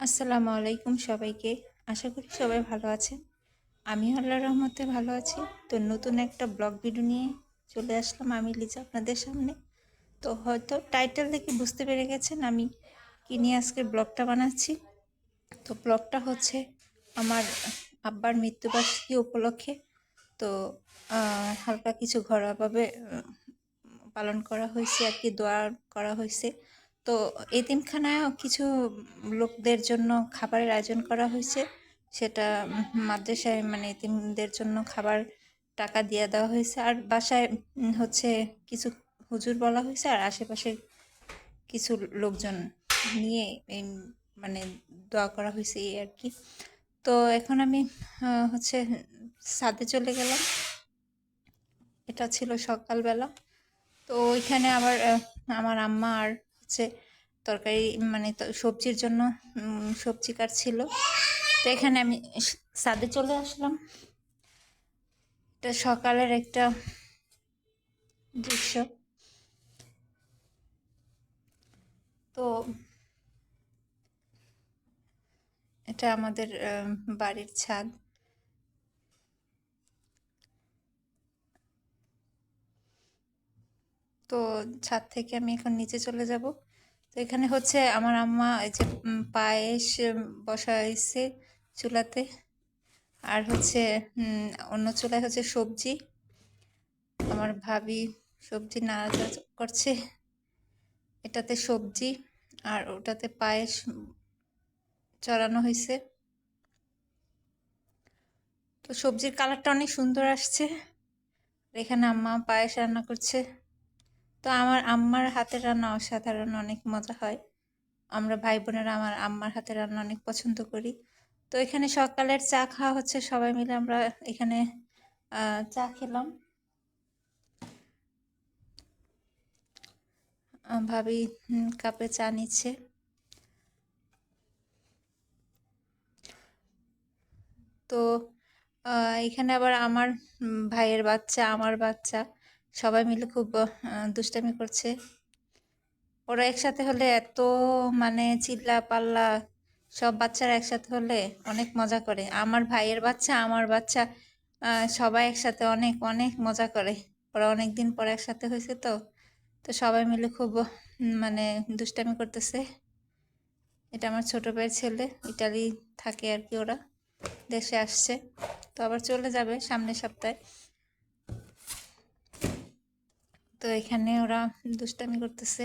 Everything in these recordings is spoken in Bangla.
আসসালামু আলাইকুম সবাইকে। আশা করি সবাই ভালো আছেন। আমি আল্লাহ রহমতে ভালো আছি। তো নতুন একটা ব্লগ ভিডিও নিয়ে চলে আসলাম আমি লিজা আপনাদের সামনে। তো হয়তো টাইটেল দেখে বুঝতে পেরে গেছেন আমি কি নিয়ে আজকে ব্লগটা বানাচ্ছি। তো ব্লগটা হচ্ছে আমার আব্বার মৃত্যুবার্ষিকী উপলক্ষে। তো হালকা কিছু ঘরোয়াভাবে পালন করা হয়েছে আর কি, দোয়া করা হয়েছে। তো এতিমখানায় কিছু লোকদের জন্য খাবারের আয়োজন করা হয়েছে। সেটা মাদ্রাসায় মানে এতিমদের জন্য খাবার টাকা দিয়ে দেওয়া হয়েছে। আর বাসায় হচ্ছে কিছু হুজুর বলা হয়েছে আর আশেপাশে কিছু লোকজন নিয়ে এই মানে দোয়া করা হয়েছে এই আর কি। তো এখন আমি হচ্ছে ছাদে চলে গেলাম। এটা ছিল সকালবেলা। তো ওইখানে আবার আমার আম্মা আর হচ্ছে তরকারি মানে সবজির জন্য সবজি কাটছিল। তো এখানে আমি স- ছাদে চলে আসলাম। এটা সকালের একটা দৃশ্য। তো এটা আমাদের বাড়ির ছাদ। তো ছাদ থেকে আমি এখন নিচে চলে যাব। তো এখানে হচ্ছে আমার আম্মা এই যে পায়েস উম, বসাইছে চুলাতে। আর হচ্ছে অন্য চুলায় হচ্ছে সবজি। আমার ভাবি সবজি নাড়াচাড়া করছে। এটাতে সবজি আর ওটাতে পায়েস চড়ানো হয়েছে। তো সবজির কালারটা অনেক সুন্দর আসছে। এখানে আম্মা পায়েস রান্না করছে। তো আমার আম্মার হাতের রান্না অসাধারণ, অনেক মজা হয়। আমরা ভাই বোনেরা আমার আম্মার হাতের রান্না অনেক পছন্দ করি। তো এখানে সকালের চা খাওয়া হচ্ছে, সবাই মিলে আমরা এখানে চা খেলাম। ভাবি কাপে চা নিচ্ছে। তো এখানে আবার আমার ভাইয়ের বাচ্চা, আমার বাচ্চা। সবাই মিলে খুব দুষ্টামি করছে। ওরা একসাথে হলে এত মানে চিল্লা পাল্লা সব বাচ্চারা একসাথে হলে অনেক মজা করে। আমার ভাইয়ের বাচ্চা, আমার বাচ্চা সবাই একসাথে অনেক অনেক মজা করে। ওরা অনেক দিন পর একসাথে হয়েছে তো তো সবাই মিলে খুব মানে দুষ্টামি করতেছে। এটা আমার ছোট ভাইয়ের ছেলে, ইটালি থাকে আর কি ওরা। দেশে আসছে। তো আবার চলে যাবে সামনের সপ্তাহে। তো এখানে ওরা দুষ্টামি করতেছে।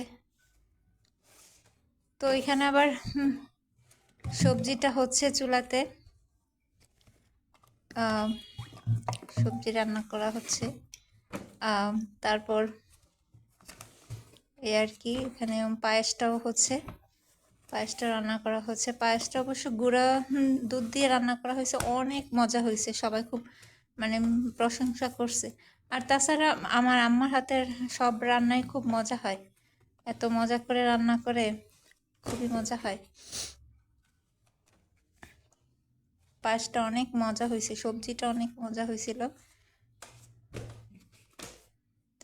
তো এখানে আবার সবজিটা হচ্ছে চুলাতে। সবজি রান্না করা হচ্ছে। তারপর এই আর কি, এখানে পায়েসটাও হচ্ছে। পায়েসটা রান্না করা হচ্ছে। পায়েসটা অবশ্য গুঁড়া দুধ দিয়ে রান্না করা হয়েছে। অনেক মজা হয়েছে। সবাই খুব মানে প্রশংসা করছে। আর তাছাড়া আমার আম্মার হাতের সব রান্নাই খুব মজা হয়। এত মজা করে রান্না করে খুবই মজা হয়। পায়েসটা অনেক মজা হয়েছে, সবজিটা অনেক মজা হয়েছিল।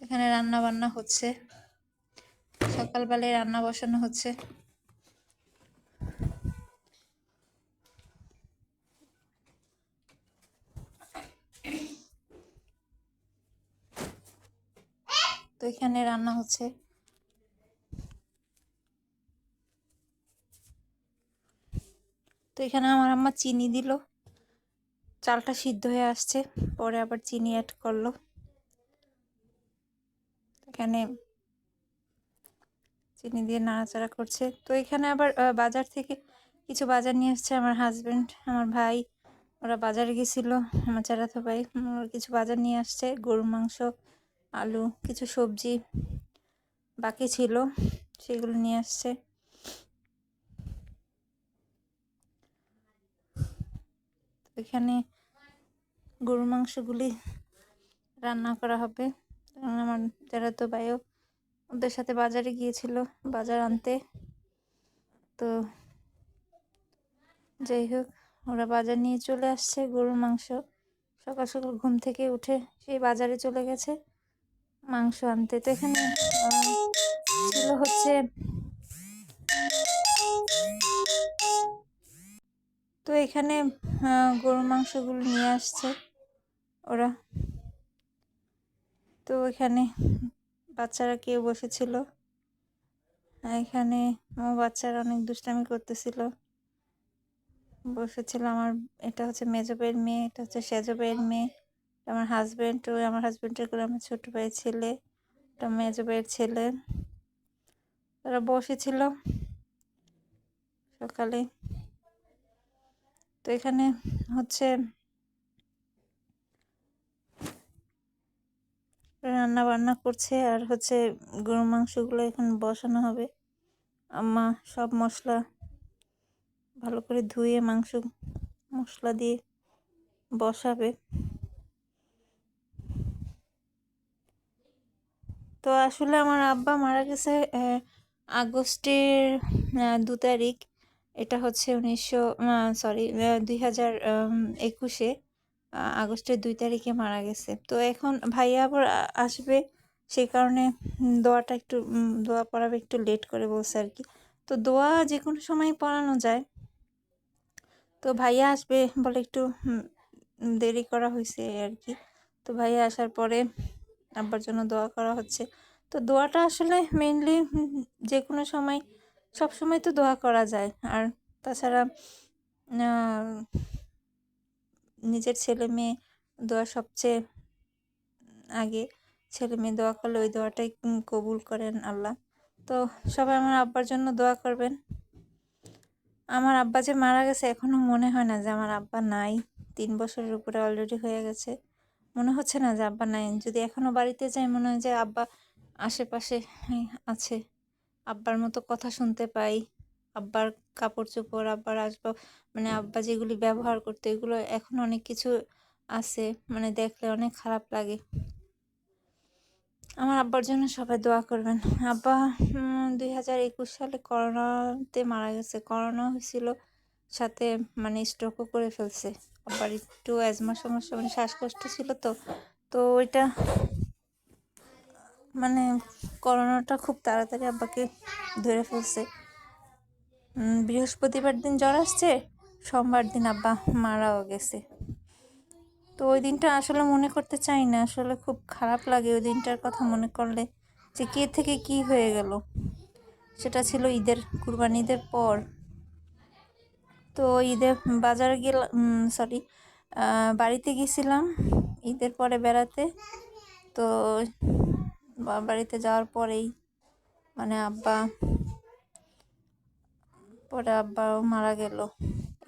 এখানে রান্না বান্না হচ্ছে। সকালবেলায় রান্না বসানো হচ্ছে। তো এখানে রান্না হচ্ছে। তো এখানে আমার আম্মা চিনি দিল। চালটা সিদ্ধ হয়ে আসছে পরে আবার চিনি অ্যাড করল। এখানে চিনি দিয়ে নাড়াচাড়া করছে। তো এখানে আবার বাজার থেকে কিছু বাজার নিয়ে আসছে আমার হাজবেন্ড আমার ভাই। ওরা বাজারে গেছিল আমার চাচাতো ভাই। উম, ওরা কিছু বাজার নিয়ে আসছে গরুর মাংস। আলু, কিছু সবজি বাকি ছিল, সেগুলো নিয়ে আসছে। এখানে গরুর মাংসগুলি রান্না করা হবে। আমার যারা তো ভাইও ওদের সাথে বাজারে গিয়েছিল, বাজার আনতে। তো যাই হোক, ওরা বাজার নিয়ে চলে আসছে গরুর মাংস। সকাল সকাল ঘুম থেকে উঠে সেই বাজারে চলে গেছে। মাংস আনতে। তো এখানে ছিল হচ্ছে তো এখানে গরুর মাংসগুলো নিয়ে আসছে ওরা। তো এখানে বাচ্চারা কেউ বসেছিল। এখানে আমার বাচ্চারা অনেক দুষ্টামি করতেছিল। বসেছিল আমার, এটা হচ্ছে মেজো ভাইয়ের মেয়ে, এটা হচ্ছে সেজো ভাইয়ের মেয়ে। আমার হাজবেন্ড ওই আমার হাজব্যান্ডের করে আমার ছোট ভাইয়ের ছেলে, একটা মেজো ভাইয়ের ছেলে। তারা বসেছিল সকালে। তো এখানে হচ্ছে রান্না বান্না করছে আর হচ্ছে গরু মাংসগুলো এখন বসানো হবে। আম্মা সব মশলা ভালো করে ধুয়ে মাংস মশলা দিয়ে বসাবে। তো আসলে আমার আব্বা মারা গেছে আগস্টের দু তারিখ। এটা হচ্ছে উনিশশো সরি দুই হাজার একুশে আগস্টের দুই তারিখে মারা গেছে। তো এখন ভাইয়া আবার আসবে সেই কারণে দোয়াটা একটু দোয়া পড়াবে একটু লেট করে বলছে আর কি। তো দোয়া যে কোনো সময় পড়ানো যায়। তো ভাইয়া আসবে বলে একটু দেরি করা হয়েছে আর কি। তো ভাইয়া আসার পরে আব্বার জন্য দোয়া করা হচ্ছে। তো দোয়াটা আসলে মেইনলি যে কোনো সময়, সব সময় তো দোয়া করা যায়। আর তাছাড়া নিজের ছেলে মেয়ে দোয়া সবচেয়ে আগে ছেলে মেয়ে দোয়া করলে ওই দোয়াটাই কবুল করেন আল্লাহ। তো সবাই আমার আব্বার জন্য দোয়া করবেন। আমার আব্বা যে মারা গেছে এখনও মনে হয় না যে আমার আব্বা নাই। তিন বছরের উপরে অলরেডি হয়ে গেছে। মনে হচ্ছে না যে আব্বা নাই। যদি এখনও বাড়িতে যাই, মনে হয় যে আব্বা আশেপাশে আছে। আব্বার মতো কথা শুনতে পাই। আব্বার কাপড় চোপড় আব্বার আসবাব মানে আব্বা যেগুলি ব্যবহার করতো, এগুলো এখন অনেক কিছু আছে। মানে দেখলে অনেক খারাপ লাগে। আমার আব্বার জন্য সবাই দোয়া করবেন। আব্বা দুই হাজার একুশ সালে করোনাতে মারা গেছে। করোনা হয়েছিল, সাথে মানে স্ট্রোকও করে ফেলছে। আব্বার একটু অ্যাজমা সমস্যা মানে শ্বাসকষ্ট ছিল তো তো ওইটা মানে করোনাটা খুব তাড়াতাড়ি আব্বাকে ধরে ফেলছে। বৃহস্পতিবার দিন জ্বর আসছে, সোমবার দিন আব্বা মারাও গেছে। তো ওই দিনটা আসলে মনে করতে চাই না, আসলে খুব খারাপ লাগে ওই দিনটার কথা মনে করলে, যে কে থেকে কি হয়ে গেল। সেটা ছিল ঈদের কুরবানি ঈদের পর। তো ঈদের বাজারে গেলাম সরি বাড়িতে গেছিলাম ঈদের পরে বেড়াতে। তো বাড়িতে যাওয়ার পরেই মানে আব্বা, পরে আব্বাও মারা গেল।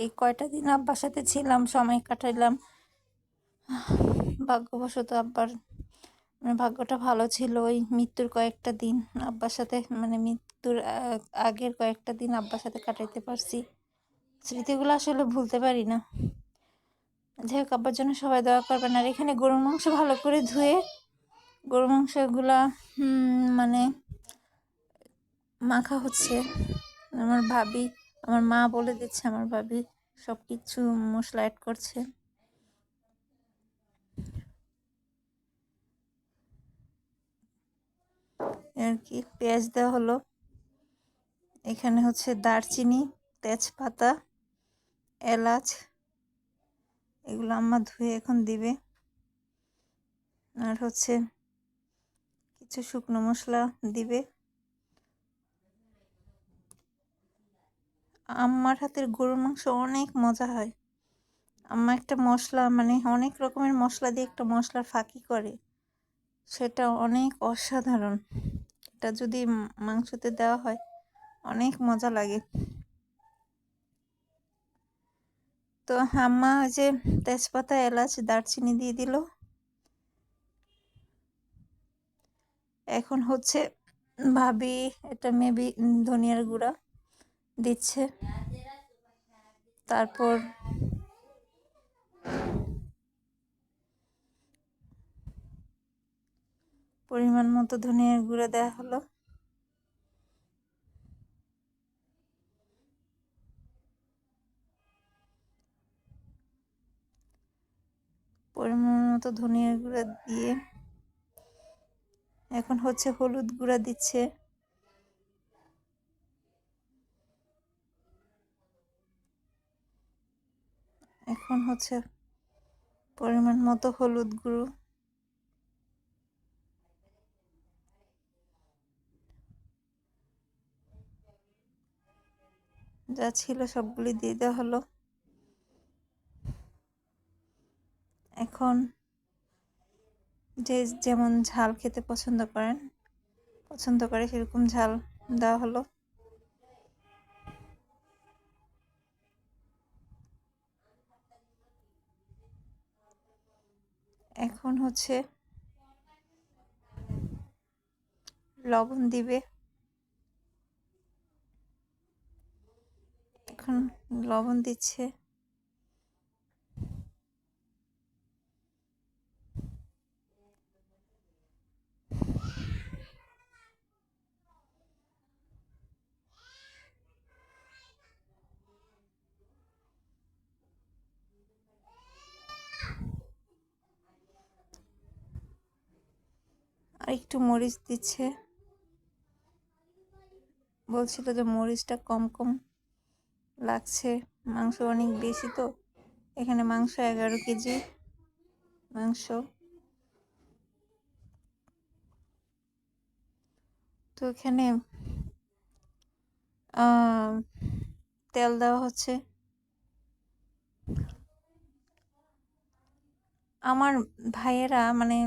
এই কয়টা দিন আব্বার সাথে ছিলাম, সময় কাটাইলাম। ভাগ্যবশত আব্বার মানে ভাগ্যটা ভালো ছিল ওই মৃত্যুর কয়েকটা দিন আব্বার সাথে মানে মৃত্যুর আগের কয়েকটা দিন আব্বার সাথে কাটাইতে পারছি। স্মৃতিগুলো আসলে ভুলতে পারি না। যাই হোক আব্বার জন্য সবাই দোয়া করবেন। আর এখানে গরুর মাংস ভালো করে ধুয়ে গরুর মাংসগুলা মানে মাখা হচ্ছে। আমার ভাবি, আমার মা বলে দিচ্ছে, আমার ভাবি সব কিছু মশলা অ্যাড করছে। আর কি, পেঁয়াজ দেওয়া হলো। এখানে হচ্ছে দারচিনি, তেজপাতা। এলাচ, এগুলো আম্মা ধুয়ে এখন দিবে। আর হচ্ছে কিছু শুকনো মশলা দিবে। আম্মার হাতের গরুর মাংস অনেক মজা হয়। আম্মা একটা মশলা মানে অনেক রকমের মশলা দিয়ে একটা মশলার ফাঁকি করে। সেটা অনেক অসাধারণ। এটা যদি মাংসতে দেওয়া হয়, অনেক মজা লাগে। তো আম্মা ওই যে তেজপাতা, এলাচ, দারচিনি দিয়ে দিল। এখন হচ্ছে ভাবি এটা মেবি ধনিয়ার গুঁড়া দিচ্ছে। তারপর পরিমাণ মতো ধনিয়ার গুঁড়া দেওয়া হলো। পরিমাণ মতো ধনিয়ার গুঁড়া দিয়ে এখন হচ্ছে হলুদ গুঁড়া দিচ্ছে। এখন হচ্ছে পরিমাণ মতো হলুদ গুঁড়ো। যা ছিল সবগুলি দিয়ে দেওয়া হলো। এখন যে যেমন ঝাল খেতে পছন্দ করেন, পছন্দ করে সেরকম ঝাল দেওয়া হলো। এখন হচ্ছে লবণ দিবে। এখন লবণ দিচ্ছে। একটু মরিচ দিচ্ছে। বলছিল যে মরিচটা কম কম লাগছে, মাংস অনেক বেশি তো। এখানে মাংস এগারো কেজি, মাংস। তো এখানে তেল দেওয়া হচ্ছে। আমার ভাইয়েরা মানে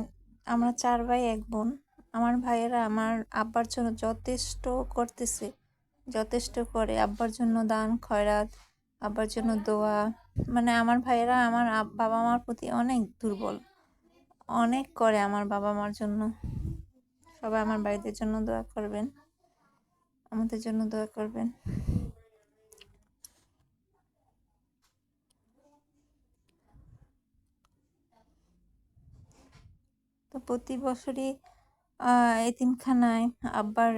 আমরা চার ভাই, এক বোন। আমার ভাইয়েরা আমার আব্বার জন্য যথেষ্ট করতেছে। যথেষ্ট করে। আব্বার জন্য দান, খয়রাত, আব্বার জন্য দোয়া। মানে আমার ভাইয়েরা আমার বাবা মার প্রতি অনেক দুর্বল। অনেক করে আমার বাবা মার জন্য। সবাই আমার বাড়িদের জন্য দোয়া করবেন। আমাদের জন্য দোয়া করবেন। তো প্রতি বছরই এতিমখানায় আব্বার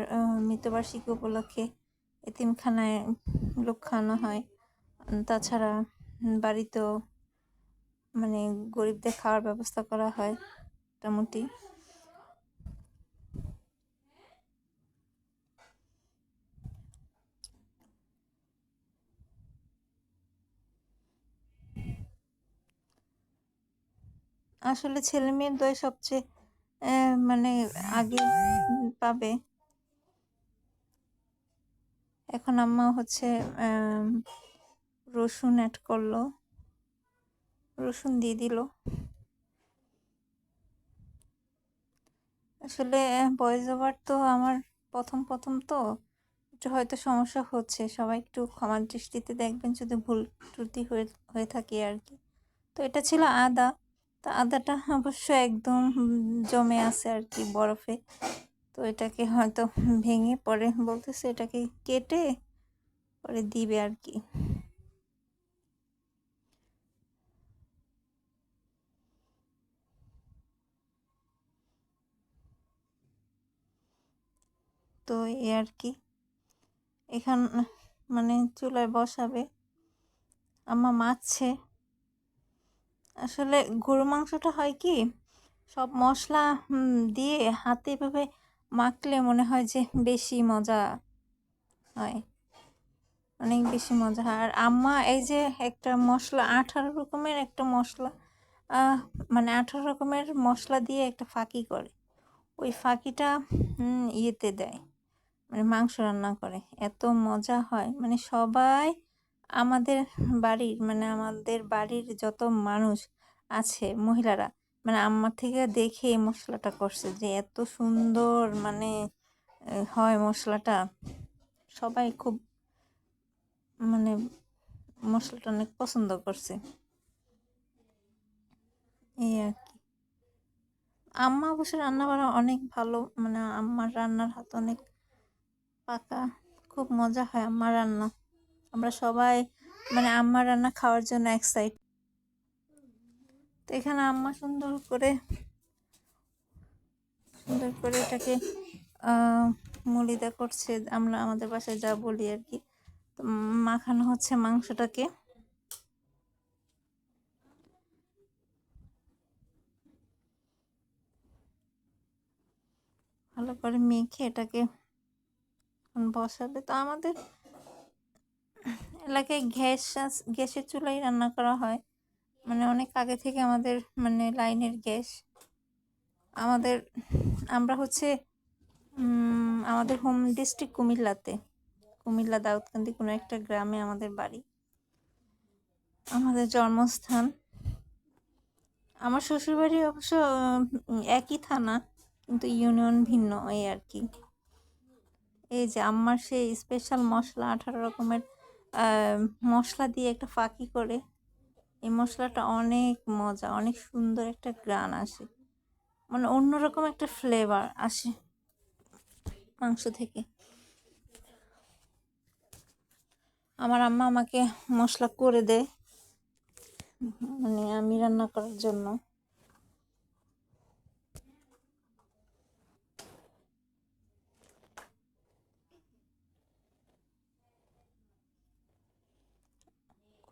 মৃতবার্ষিকী উপলক্ষে এতিমখানায় লোক খাওয়ানো হয়। তাছাড়া বাড়িতেও মানে গরিবদের খাওয়ার ব্যবস্থা করা হয় মোটামুটি। আসলে ছেলে মেয়ের সবচেয়ে মানে আগে পাবে। এখন আম্মা হচ্ছে রসুন অ্যাড করল। রসুন দিয়ে দিল। আসলে ভয়েস ওভার তো আমার প্রথম প্রথম তো একটু হয়তো সমস্যা হচ্ছে। সবাই একটু ক্ষমার দৃষ্টিতে দেখবেন যদি ভুল ত্রুটি হয়ে হয়ে থাকে আর কি। তো এটা ছিল আদা। তো আদাটা অবশ্য একদম জমে আছে আর কি বরফে। তো এটাকে হয়তো ভেঙে পরে বলতেছে এটাকে কেটে পরে দিবে আর কি। তো এই আর কি। এখান মানে চুলায় বসাবে। আমা মাছছে আসলে গরু মাংসটা হয় কি, সব মশলা দিয়ে হাতে এভাবে মাখলে মনে হয় যে বেশি মজা হয়। অনেক বেশি মজা হয়। আর আম্মা এই যে একটা মশলা, আঠারো রকমের একটা মশলা মানে আঠারো রকমের মশলা দিয়ে একটা ফাঁকি করে। ওই ফাঁকিটা ইয়েতে দেয়। মানে মাংস রান্না করে। এত মজা হয়। মানে সবাই আমাদের বাড়ির মানে আমাদের বাড়ির যত মানুষ আছে, মহিলারা মানে আমার থেকে দেখে এই মশলাটা করছে যে এত সুন্দর মানে হয় মশলাটা। সবাই খুব মানে মশলাটা অনেক পছন্দ করছে। এই আর কি। আম্মা অবশ্য রান্না করা অনেক ভালো মানে আম্মার রান্নার হাত অনেক পাকা, খুব মজা হয় আম্মার রান্না। আমরা সবাই মানে আম্মার রান্না খাওয়ার জন্য এক্সাইট তো এখানে আম্মা সুন্দর করে সুন্দর করে এটাকে মলিদা করছে। আমরা আমাদের বাসায় যা বলি আর কি। মাখানো হচ্ছে মাংসটাকে। ভালো করে মেখে এটাকে বসাবে। তো আমাদের এলাকায় গ্যাস গ্যাসের চুলাই রান্না করা হয়। মানে অনেক আগে থেকে আমাদের মানে লাইনের গ্যাস। আমাদের, আমরা হচ্ছে আমাদের হোম ডিস্ট্রিক্ট কুমিল্লাতে। কুমিল্লা দাউদকান্দি কোনো একটা গ্রামে আমাদের বাড়ি। আমাদের জন্মস্থান। আমার শ্বশুরবাড়ি অবশ্য একই থানা, কিন্তু ইউনিয়ন ভিন্ন এই আর কি। এই যে, আমার সেই স্পেশাল মশলা আঠারো রকমের মশলা দিয়ে একটা ফাঁকি করে এই মশলাটা অনেক মজা, অনেক সুন্দর একটা গ্রান আসে। মানে অন্যরকম একটা ফ্লেভার আসে মাংস থেকে। আমার আম্মা আমাকে মশলা করে দেয় মানে আমি রান্না করার জন্য।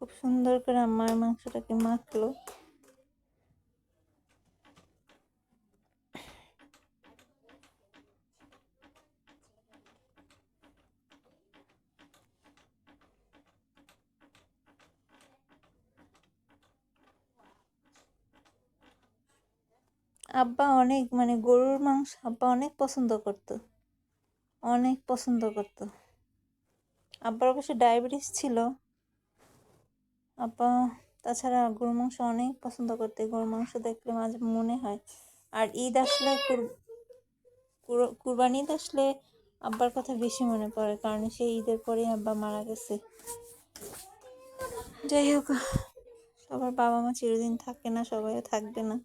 খুব সুন্দর করে এই মাংসটাকে মাখলো। আব্বা অনেক মানে গরুর মাংস আব্বা অনেক পছন্দ করতো। অনেক পছন্দ করতো। আব্বার অবশ্য ডায়াবেটিস ছিল আব্বা তাছাড়া গরু মাংস অনেক পছন্দ করতে গরু মাংস দেখলে মাঝে মনে হয়। আর ঈদ আসলে কুর- কুর- কুরবানি ঈদ আসলে আব্বার কথা বেশি মনে পড়ে, কারণ সেই ঈদের পরেই আব্বা মারা গেছে। যাই হোক, সবার বাবা মা চিরদিন থাকে না, সবাইও থাকবে না।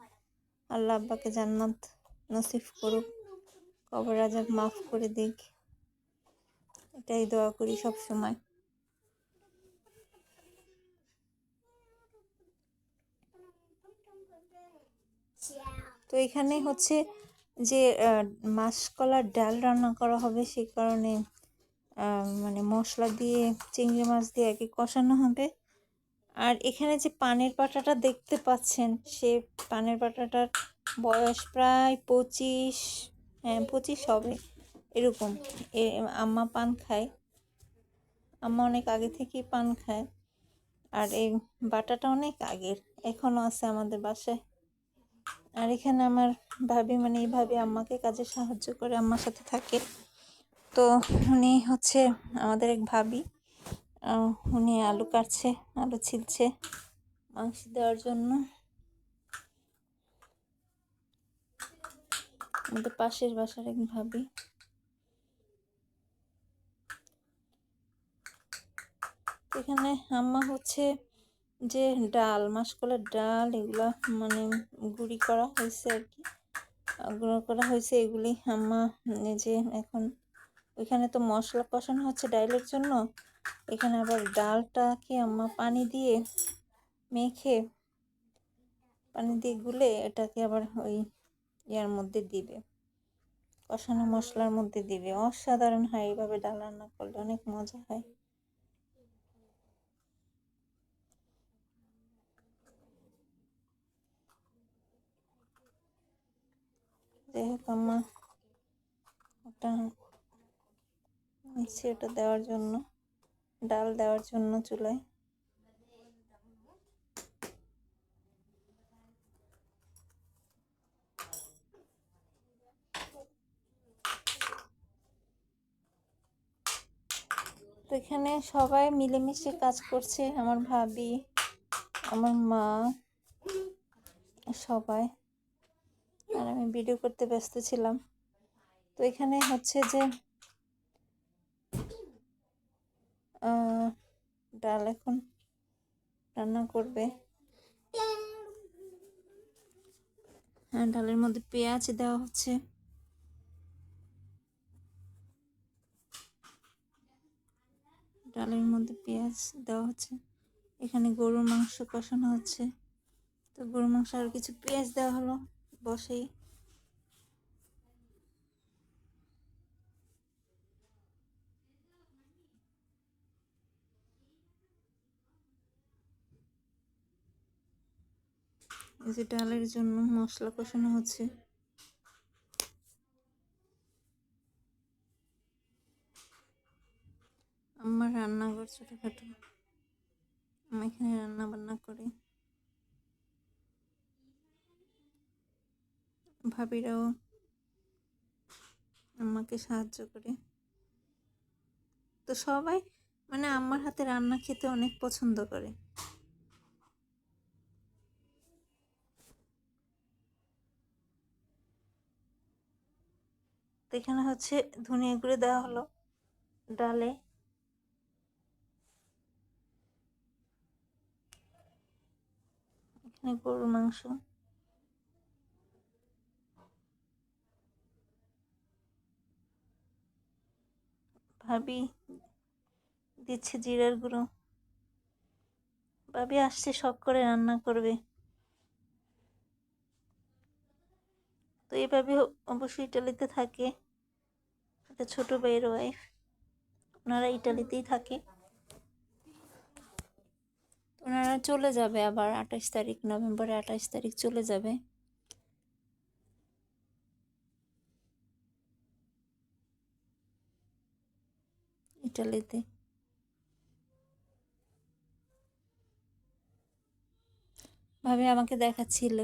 আল্লাহ আব্বাকে জান্নাত নসিফ করুক, কবর আজাব মাফ করে দিক। এটাই দোয়া করি সব সময় তো এখানে হচ্ছে যে মাসকলার ডাল রান্না করা হবে সেই কারণে মানে মশলা দিয়ে, চিংড়ি মাছ দিয়ে আগে কষানো হবে। আর এখানে যে পানের পাটাটা দেখতে পাচ্ছেন, সে পানের পাটাটার বয়স প্রায় পঁচিশ হ্যাঁ পঁচিশ হবে, এরকম। এ, আম্মা পান খায়। আম্মা অনেক আগে থেকেই পান খায়। আর এই বাটাটা অনেক আগের এখনও আছে আমাদের বাসায়। আর এখানে আমার ভাবি মানে এই ভাবি আম্মাকে কাজে সাহায্য করে আম্মার সাথে থাকে। তো উনি হচ্ছে আমাদের এক ভাবি। উনি আলু কাটছে, আলু ছিলছে মাংস দেওয়ার জন্য। আমাদের পাশের বাসার এক ভাবি। এখানে আম্মা হচ্ছে যে ডাল মাসকলার ডাল, এগুলা মানে গুঁড়ি করা হয়েছে আর কি। গুঁড়ো করা হয়েছে, এগুলি আম্মা যে এখন ওইখানে তো মশলা কষানো হচ্ছে ডালের জন্য। এখানে আবার ডালটাকে আম্মা পানি দিয়ে মেখে পানি দিয়ে গুলে এটাকে আবার ওই ইয়ার মধ্যে দিবে, কষানো মশলার মধ্যে দিবে। অসাধারণ হয় এইভাবে ডাল রান্না করলে, অনেক মজা হয়। হোক আম্মা ওটা নিচ্ছে ওটা দেওয়ার জন্য, ডাল দেওয়ার জন্য চুলায়। তো এখানে সবাই মিলেমিশে কাজ করছে, আমার ভাবি, আমার মা, সবাই। আর আমি ভিডিও করতে ব্যস্ত ছিলাম। তো এখানে হচ্ছে যে ডাল এখন রান্না করবে। হ্যাঁ ডালের মধ্যে পেঁয়াজ দেওয়া হচ্ছে। ডালের মধ্যে পেঁয়াজ দেওয়া হচ্ছে। এখানে গরুর মাংস কষানো হচ্ছে। তো গরুর মাংস আর কিছু পেঁয়াজ দেওয়া হলো। বসেই। এই যে ডালের জন্য মশলা কষানো হচ্ছে। আমার রান্নাঘর ছোটোখাটো। আমি এখানে রান্না বান্না করি। ভাবিরাও আমাকে সাহায্য করে। তো সবাই মানে আমার হাতে রান্না খেতে অনেক পছন্দ করে। তো এখানে হচ্ছে ধনিয়া গুঁড়ো দেওয়া হলো ডালে। এখানে গরুর মাংস। ভাবি, দিচ্ছে জিরার গুঁড়ো। ভাবি আসছে, শখ করে রান্না করবে। তো এইভাবে অবশ্যই ইটালিতে থাকে। একটা ছোট ভাইয়ের ওয়াইফ ওনারা ইটালিতেই থাকে। ওনারা চলে যাবে আবার আঠাশ তারিখ নভেম্বরে আঠাশ তারিখ চলে যাবে। ইটালিতে। ভাবে আমাকে দেখাচ্ছিল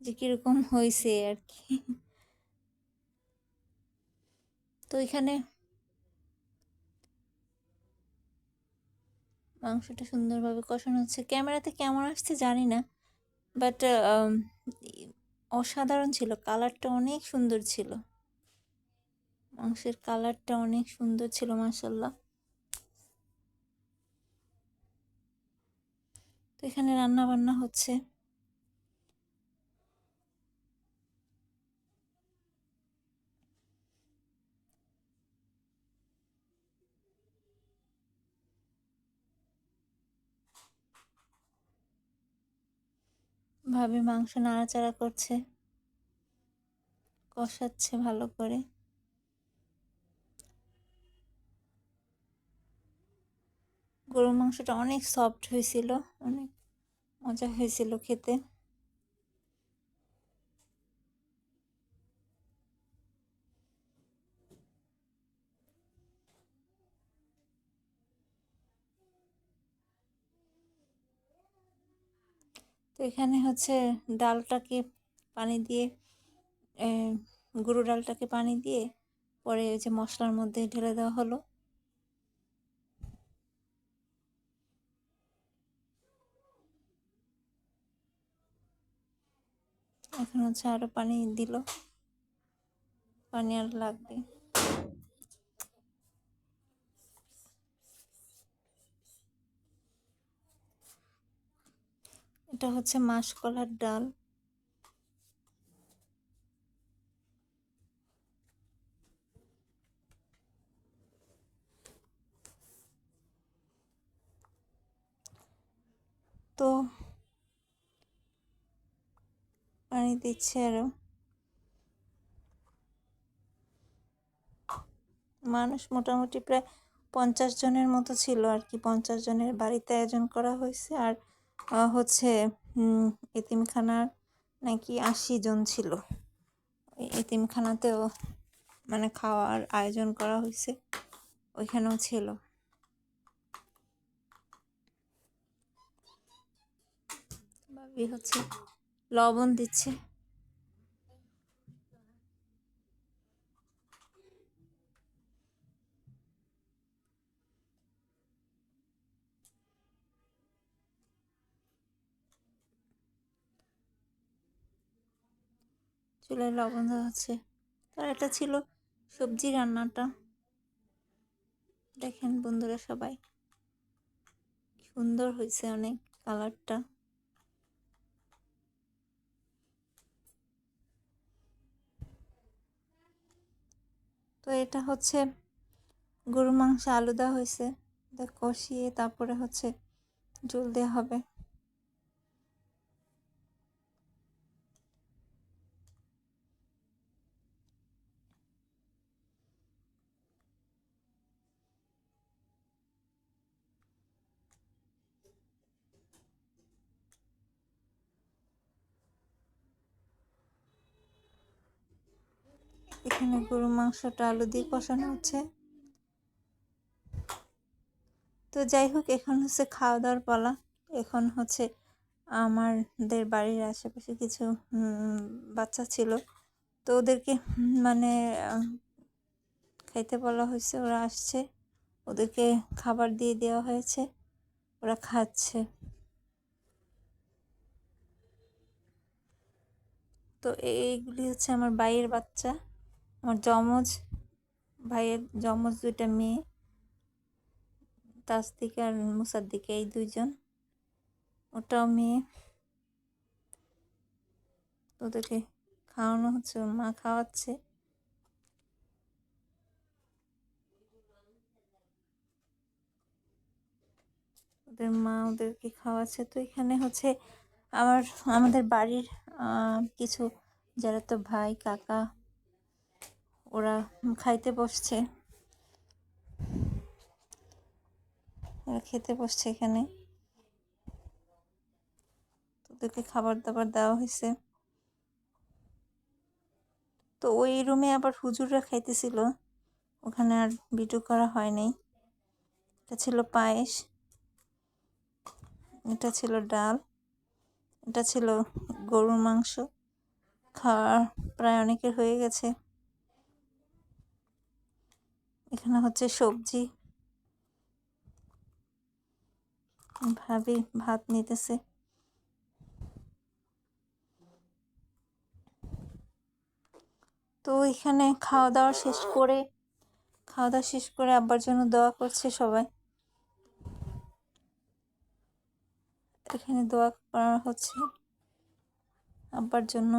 যে কীরকম হয়েছে আর কি। তো এখানে মাংসটা সুন্দরভাবে কষানো হচ্ছে। ক্যামেরাতে কেমন আসছে জানি না, বাট অসাধারণ ছিল। কালারটা অনেক সুন্দর ছিল। মাংসের কালারটা অনেক সুন্দর ছিল মাসাল্লাহ তো এখানে রান্না বান্না হচ্ছে। ভাবে মাংস নাড়াচাড়া করছে, কষাচ্ছে ভালো করে। গরুর মাংসটা অনেক সফট হয়েছিল, অনেক মজা হয়েছিল খেতে। তো এখানে হচ্ছে ডালটাকে পানি দিয়ে গরু ডালটাকে পানি দিয়ে পরে ওই যে মশলার মধ্যে ঢেলে দেওয়া হলো। এখন হচ্ছে আরও পানি দিল। পানি আর লাগবে। এটা হচ্ছে মাসকলার ডাল তো পানি দিচ্ছে আরও। মানুষ মোটামুটি প্রায় পঞ্চাশ জনের মতো ছিল আর কি পঞ্চাশ জনের বাড়িতে আয়োজন করা হয়েছে আর হচ্ছে এতিমখানার নাকি আশি জন ছিল। এতিমখানাতেও মানে খাওয়ার আয়োজন করা হয়েছে, ওইখানেও ছিল। হচ্ছে লবণ দিচ্ছে। চুলায় লবণ দেওয়া আছে তার এটা ছিল সবজি রান্নাটা। দেখেন বন্ধুরা সবাই সুন্দর হয়েছে অনেক কালারটা। এটা হচ্ছে গরুর মাংস আলুদা হয়েছে। কষিয়ে তারপরে হচ্ছে জল দেওয়া হবে এখানে গরু মাংসটা আলু দিয়ে কষানো হচ্ছে। তো যাই হোক, এখন হচ্ছে খাওয়া দাওয়ার পালা। এখন হচ্ছে আমাদের বাড়ির আশেপাশে কিছু বাচ্চা ছিল। তো ওদেরকে মানে খাইতে বলা হয়েছে, ওরা আসছে। ওদেরকে খাবার দিয়ে দেওয়া হয়েছে, ওরা খাচ্ছে। তো এইগুলি হচ্ছে আমার বাইয়ের বাচ্চা। আমার যমজ ভাইয়ের, যমজ দুইটা মেয়ে, তাসদিকে আর মুসাদ্দিকে, এই দুইজন। ওটাও মেয়ে। ওদেরকে খাওয়ানো হচ্ছে, মা খাওয়াচ্ছে। ওদের মা ওদেরকে খাওয়াচ্ছে। তো এখানে হচ্ছে আমার, আমাদের বাড়ির কিছু, যারা তো ভাই, কাকা ওরা খাইতে বসছে। ওরা খেতে বসছে এখানে। তো ওদেরকে খাবার দাবার দেওয়া হয়েছে। তো ওই রুমে আবার হুজুররা খাইতেছিল। ওখানে আর ভিডিও করা হয় নাই। এটা ছিল পায়েস। এটা ছিল ডাল। এটা ছিল গরুর মাংস। খাওয়ার প্রায় অনেকের হয়ে গেছে। এখানে হচ্ছে সবজি। ভাবি ভাত নিতেছে। তো এখানে খাওয়া দাওয়া শেষ করে, খাওয়া দাওয়া শেষ করে আব্বার জন্য দোয়া করছে সবাই। এখানে দোয়া করা হচ্ছে আব্বার জন্য।